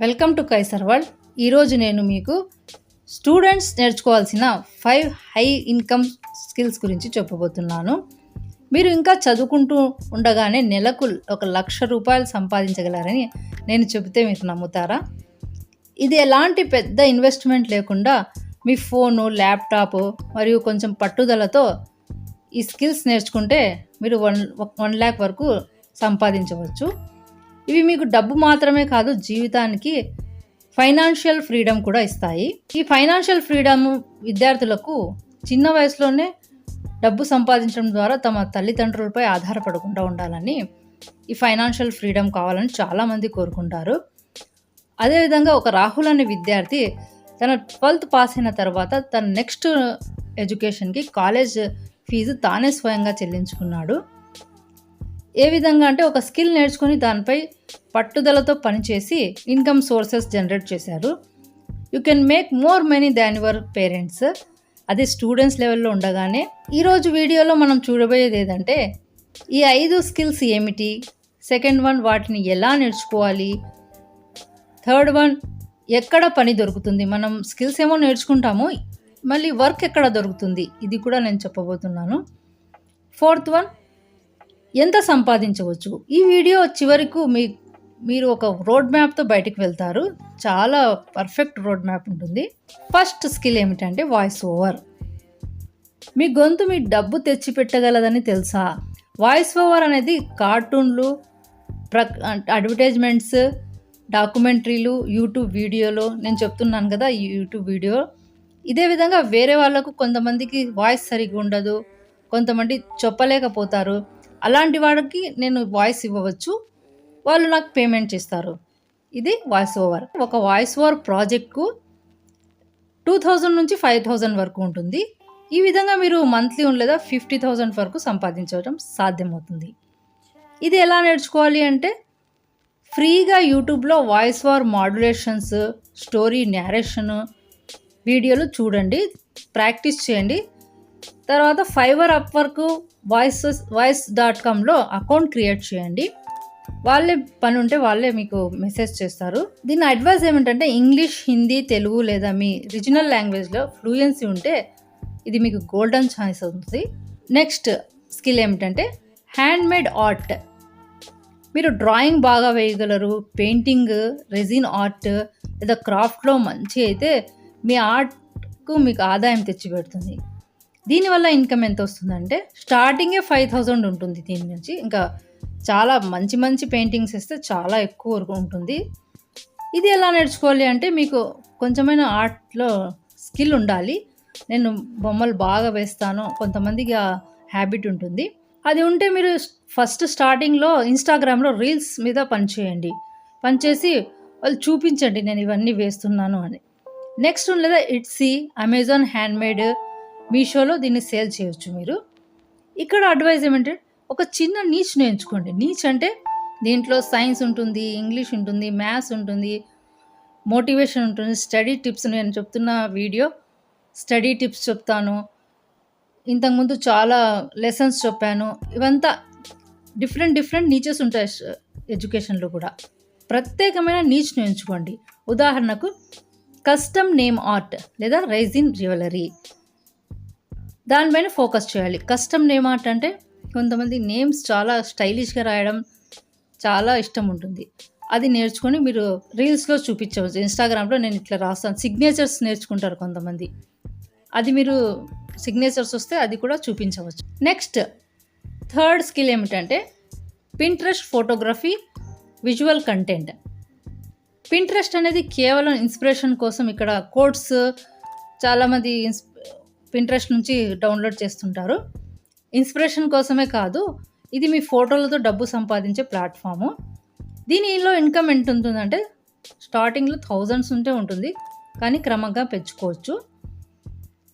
Welcome to Kaiser world. ఈరోజు నేను మీకు స్టూడెంట్స్ నేర్చుకోవాల్సిన ఫైవ్ హై ఇన్కమ్ స్కిల్స్ గురించి చెప్పబోతున్నాను. మీరు ఇంకా చదువుకుంటూ ఉండగానే నెలకు ఒక లక్ష రూపాయలు సంపాదించగలరని నేను చెబితే మీరు నమ్ముతారా? ఇది ఎలాంటి పెద్ద ఇన్వెస్ట్మెంట్ లేకుండా మీ ఫోను ల్యాప్టాప్ మరియు కొంచెం పట్టుదలతో ఈ స్కిల్స్ నేర్చుకుంటే మీరు వన్ వన్ ల్యాక్ వరకు సంపాదించవచ్చు. ఇవి మీకు డబ్బు మాత్రమే కాదు జీవితానికి ఫైనాన్షియల్ ఫ్రీడమ్ కూడా ఇస్తాయి. ఈ ఫైనాన్షియల్ ఫ్రీడమ్ విద్యార్థులకు చిన్న వయసులోనే డబ్బు సంపాదించడం ద్వారా తమ తల్లిదండ్రులపై ఆధారపడకుండా ఉండాలని ఈ ఫైనాన్షియల్ ఫ్రీడమ్ కావాలని చాలామంది కోరుకుంటారు. అదేవిధంగా ఒక రాహుల్ అనే విద్యార్థి తన ట్వెల్త్ పాస్ అయిన తర్వాత తన నెక్స్ట్ ఎడ్యుకేషన్కి కాలేజ్ ఫీజు తానే స్వయంగా చెల్లించుకున్నాడు. ఏ విధంగా అంటే ఒక స్కిల్ నేర్చుకుని దానిపై పట్టుదలతో పనిచేసి ఇన్కమ్ సోర్సెస్ జనరేట్ చేశారు. You can make more money than your parents. అది స్టూడెంట్స్ లెవెల్లో ఉండగానే. ఈరోజు వీడియోలో మనం చూడబోయేది ఏదంటే ఈ ఐదు స్కిల్స్ ఏమిటి? సెకండ్ వన్ వాటిని ఎలా నేర్చుకోవాలి? థర్డ్ వన్ ఎక్కడ పని దొరుకుతుంది? మనం స్కిల్స్ ఏమో నేర్చుకుంటాము. మళ్ళీ వర్క్ ఎక్కడ దొరుకుతుంది? ఇది కూడా నేను చెప్పబోతున్నాను. ఫోర్త్ వన్ ఎంత సంపాదించవచ్చు? ఈ వీడియో చివరకు మీ మీరు ఒక రోడ్ మ్యాప్తో బయటికి వెళ్తారు. చాలా పర్ఫెక్ట్ రోడ్ మ్యాప్ ఉంటుంది. ఫస్ట్ స్కిల్ ఏమిటంటే వాయిస్ ఓవర్ మీ గొంతు మీ డబ్బు తెచ్చిపెట్టగలదని తెలుసా? వాయిస్ ఓవర్ అనేది కార్టూన్లు ప్ర అడ్వర్టైజ్మెంట్స్ డాక్యుమెంటరీలు యూట్యూబ్ వీడియోలు. నేను చెప్తున్నాను కదా ఈ యూట్యూబ్ వీడియో. ఇదే విధంగా వేరే వాళ్ళకు కొంతమందికి వాయిస్ సరిగ్గా ఉండదు. కొంతమంది చెప్పలేకపోతారు. అలాంటి వాడికి నేను వాయిస్ ఇవ్వవచ్చు. వాళ్ళు నాకు పేమెంట్ చేస్తారు. ఇది వాయిస్ ఓవర్. ఒక వాయిస్ ఓవర్ ప్రాజెక్ట్కు టూ థౌజండ్ నుంచి ఫైవ్ థౌజండ్ వరకు ఉంటుంది. ఈ విధంగా మీరు మంత్లీ లేదా ఫిఫ్టీ థౌజండ్ వరకు సంపాదించడం సాధ్యమవుతుంది. ఇది ఎలా నేర్చుకోవాలి అంటే ఫ్రీగా యూట్యూబ్లో voice over modulations story narration వీడియోలు చూడండి ప్రాక్టీస్ చేయండి. తర్వాత Fiverr Upwork voice voice dot కామ్లో account create చేయండి. వాళ్ళే పని ఉంటే వాళ్ళే మీకు మెసేజ్ చేస్తారు. దీని అడ్వైస్ ఏమిటంటే ఇంగ్లీష్ హిందీ తెలుగు లేదా మీ రిజినల్ లాంగ్వేజ్లో ఫ్లూయెన్సీ ఉంటే ఇది మీకు గోల్డెన్ ఛాయిస్ అవుతుంది. నెక్స్ట్ స్కిల్ ఏమిటంటే హ్యాండ్మేడ్ ఆర్ట్ మీరు డ్రాయింగ్ బాగా వేయగలరు పెయింటింగ్ రెజిన్ ఆర్ట్ లేదా క్రాఫ్ట్లో మంచి అయితే మీ ఆర్ట్కు మీకు ఆదాయం తెచ్చిపెడుతుంది. దీనివల్ల ఇన్కమ్ ఎంత వస్తుందంటే స్టార్టింగే ఫైవ్ థౌజండ్ ఉంటుంది దీని నుంచి. ఇంకా చాలా మంచి మంచి పెయింటింగ్స్ ఇస్తే చాలా ఎక్కువ వరకు ఉంటుంది. ఇది ఎలా నేర్చుకోవాలి అంటే మీకు కొంచెమైన ఆర్ట్లో స్కిల్ ఉండాలి. నేను బొమ్మలు బాగా వేస్తాను కొంతమందికి ఆ హ్యాబిట్ ఉంటుంది. అది ఉంటే మీరు ఫస్ట్ స్టార్టింగ్లో ఇన్స్టాగ్రామ్లో రీల్స్ మీద పనిచేయండి పనిచేసి వాళ్ళు చూపించండి నేను ఇవన్నీ వేస్తున్నాను అని. నెక్స్ట్ లేదా ఇట్సీ అమెజాన్ హ్యాండ్మేడ్ మీషోలో దీన్ని సేల్ చేయొచ్చు మీరు. ఇక్కడ అడ్వైజ్ ఏమంటే ఒక చిన్న నీచ్ నేర్చుకోండి. నీచ్ అంటే దీంట్లో సైన్స్ ఉంటుంది ఇంగ్లీష్ ఉంటుంది మ్యాథ్స్ ఉంటుంది మోటివేషన్ ఉంటుంది స్టడీ టిప్స్ నేను చెప్తున్న వీడియో స్టడీ టిప్స్ చెప్తాను. ఇంతకుముందు చాలా లెసన్స్ చెప్పాను. ఇవంతా డిఫరెంట్ డిఫరెంట్ నీచెస్ ఉంటాయి ఎడ్యుకేషన్లో కూడా. ప్రత్యేకమైన నీచ్ను ఎంచుకోండి ఉదాహరణకు కస్టమ్ నేమ్ ఆర్ట్ లేదా రైజిన్ జ్యువెలరీ. దానిపైన ఫోకస్ చేయాలి. కష్టం నేమ్ అంటే కొంతమంది నేమ్స్ చాలా స్టైలిష్గా రాయడం చాలా ఇష్టం ఉంటుంది. అది నేర్చుకొని మీరు రీల్స్లో చూపించవచ్చు. ఇన్స్టాగ్రామ్లో నేను ఇట్లా రాస్తాను. సిగ్నేచర్స్ నేర్చుకుంటారు కొంతమంది. అది మీరు సిగ్నేచర్స్ వస్తే అది కూడా చూపించవచ్చు. నెక్స్ట్ థర్డ్ స్కిల్ ఏమిటంటే Pinterest photography visual content Pinterest అనేది కేవలం ఇన్స్పిరేషన్ కోసం ఇక్కడ కోట్స్ చాలామంది ఇన్స్ పింట్రెస్ట్ నుంచి డౌన్లోడ్ చేస్తుంటారు. ఇన్స్పిరేషన్ కోసమే కాదు ఇది మీ ఫోటోలతో డబ్బు సంపాదించే ప్లాట్ఫాము దీనిలో ఇన్కమ్ ఎంత ఉంటుందంటే స్టార్టింగ్లో థౌజండ్స్ ఉంటే ఉంటుంది కానీ క్రమంగా పెంచుకోవచ్చు.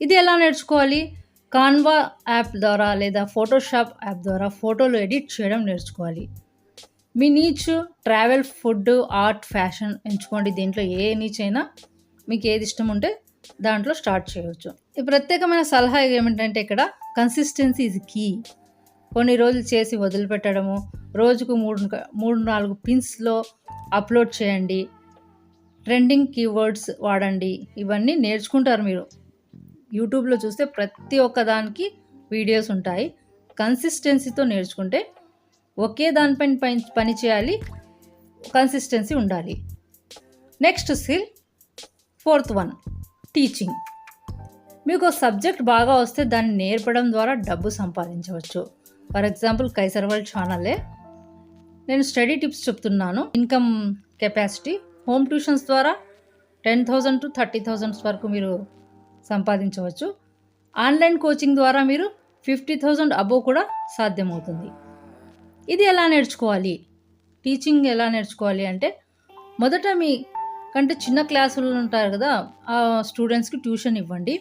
ఇది ఎలా నేర్చుకోవాలి? కాన్వా యాప్ ద్వారా లేదా ఫోటోషాప్ యాప్ ద్వారా ఫోటోలు ఎడిట్ చేయడం నేర్చుకోవాలి. మీ niche travel food art fashion ఎంచుకోండి. దీంట్లో ఏ నీచ్ అయినా మీకు ఏది ఇష్టం ఉంటే దాంట్లో స్టార్ట్ చేయవచ్చు. ఈ ప్రత్యేకమైన సలహా ఏమిటంటే ఇక్కడ కన్సిస్టెన్సీ ఇస్ కీ కొన్ని రోజులు చేసి వదిలిపెట్టడము రోజుకు మూడు మూడు నాలుగు పిన్స్లో అప్లోడ్ చేయండి ట్రెండింగ్ కీవర్డ్స్ వాడండి ఇవన్నీ నేర్చుకుంటారు మీరు. యూట్యూబ్లో చూస్తే ప్రతి ఒక్క దానికి వీడియోస్ ఉంటాయి. కన్సిస్టెన్సీతో నేర్చుకుంటే ఒకే దానిపైన పని పని చేయాలి కన్సిస్టెన్సీ ఉండాలి. Next skill fourth one teaching మీకు ఒక సబ్జెక్ట్ బాగా వస్తే దాన్ని నేర్పడం ద్వారా డబ్బు సంపాదించవచ్చు. ఫర్ ఎగ్జాంపుల్ కైసర్ వరల్డ్ ఛానలే నేను స్టడీ టిప్స్ చెప్తున్నాను. ఇన్కమ్ కెపాసిటీ హోమ్ ట్యూషన్స్ ద్వారా ten thousand to thirty thousands వరకు మీరు సంపాదించవచ్చు. ఆన్లైన్ కోచింగ్ ద్వారా మీరు ఫిఫ్టీ థౌజండ్ అబోవ్ కూడా సాధ్యమవుతుంది. ఇది ఎలా నేర్చుకోవాలి? టీచింగ్ ఎలా నేర్చుకోవాలి అంటే మొదట మీ కంటే చిన్న క్లాసులు ఉంటారు కదా ఆ స్టూడెంట్స్కి ట్యూషన్ ఇవ్వండి.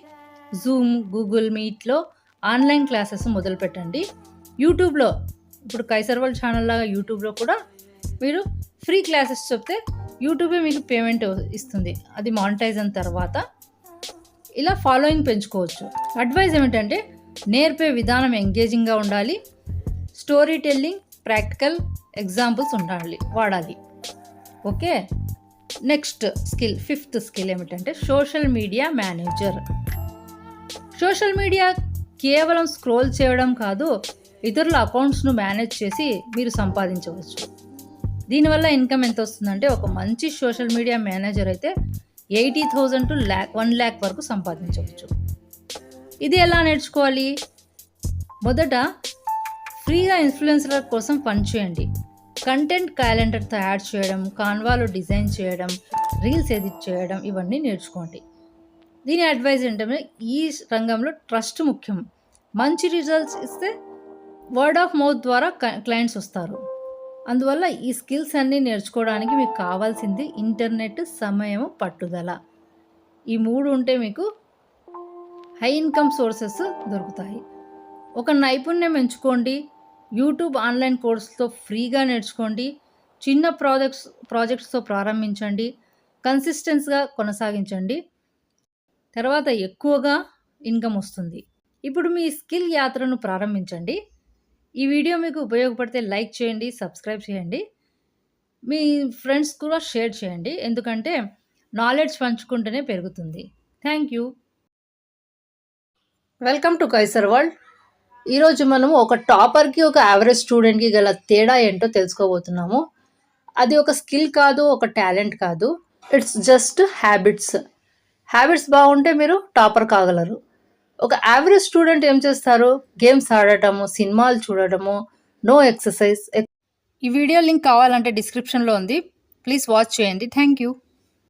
జూమ్ గూగుల్ మీట్లో ఆన్లైన్ క్లాసెస్ మొదలు పెట్టండి. యూట్యూబ్లో ఇప్పుడు కైసర్వల్ వరల్డ్ ఛానల్ లాగా యూట్యూబ్లో కూడా మీరు ఫ్రీ క్లాసెస్ చెప్తే యూట్యూబే మీకు పేమెంట్ ఇస్తుంది. అది మానిటైజ్ అయిన తర్వాత ఇలా ఫాలోయింగ్ పెంచుకోవచ్చు. అడ్వైజ్ ఏమిటంటే నేర్పే విధానం ఎంగేజింగ్గా ఉండాలి. స్టోరీ టెల్లింగ్ ప్రాక్టికల్ ఎగ్జాంపుల్స్ ఉండాలి వాడాలి. Okay? Next skill fifth skill ఏమిటంటే social media manager. Social media కేవలం స్క్రోల్ చేయడం కాదు ఇతరుల అకౌంట్స్ను మేనేజ్ చేసి మీరు సంపాదించవచ్చు. దీనివల్ల ఇన్కమ్ ఎంత వస్తుందంటే ఒక మంచి సోషల్ మీడియా మేనేజర్ అయితే eighty thousand to lakh one lakh వరకు సంపాదించవచ్చు. ఇది ఎలా నేర్చుకోవాలి? మొదట ఫ్రీగా ఇన్ఫ్లుయెన్సర్ల కోసం పని చేయండి. కంటెంట్ క్యాలెండర్ తయారు చేయడం కాన్వాలో డిజైన్ చేయడం రీల్స్ ఎడిట్ చేయడం ఇవన్నీ నేర్చుకోండి. దీని అడ్వైజ్ ఏంటంటే ఈ రంగంలో ట్రస్ట్ ముఖ్యం. మంచి రిజల్ట్స్ ఇస్తే వర్డ్ ఆఫ్ మౌత్ ద్వారా క్లయింట్స్ వస్తారు. అందువల్ల ఈ స్కిల్స్ అన్నీ నేర్చుకోవడానికి మీకు కావాల్సింది ఇంటర్నెట్ సమయం పట్టుదల. ఈ మూడు ఉంటే మీకు హై ఇన్కమ్ సోర్సెస్ దొరుకుతాయి. ఒక నైపుణ్యం ఎంచుకోండి. యూట్యూబ్ ఆన్లైన్ కోర్సుతో ఫ్రీగా నేర్చుకోండి. చిన్న ప్రాజెక్ట్స్ ప్రాజెక్ట్స్తో ప్రారంభించండి. కన్సిస్టెన్స్గా కొనసాగించండి. తర్వాత ఎక్కువగా ఇన్కమ్ వస్తుంది. ఇప్పుడు మీ స్కిల్ యాత్రను ప్రారంభించండి. ఈ వీడియో మీకు ఉపయోగపడితే లైక్ చేయండి సబ్స్క్రైబ్ చేయండి. మీ ఫ్రెండ్స్ కూడా షేర్ చేయండి. ఎందుకంటే నాలెడ్జ్ పంచుకుంటేనే పెరుగుతుంది. Thank you. Welcome to Kaiser world. ఈరోజు మనము ఒక టాపర్కి ఒక యావరేజ్ స్టూడెంట్కి గల తేడా ఏంటో తెలుసుకోబోతున్నాము. అది ఒక స్కిల్ కాదు ఒక టాలెంట్ కాదు. ఇట్స్ జస్ట్ హ్యాబిట్స్ హ్యాబిట్స్ బాగుంటే మీరు టాపర్ కాగలరు. ఒక యావరేజ్ స్టూడెంట్ ఏం చేస్తారు? గేమ్స్ ఆడటము సినిమాలు చూడటము నో ఎక్సర్సైజ్ ఈ వీడియో లింక్ కావాలంటే డిస్క్రిప్షన్లో ఉంది. ప్లీజ్ వాచ్ చేయండి. Thank you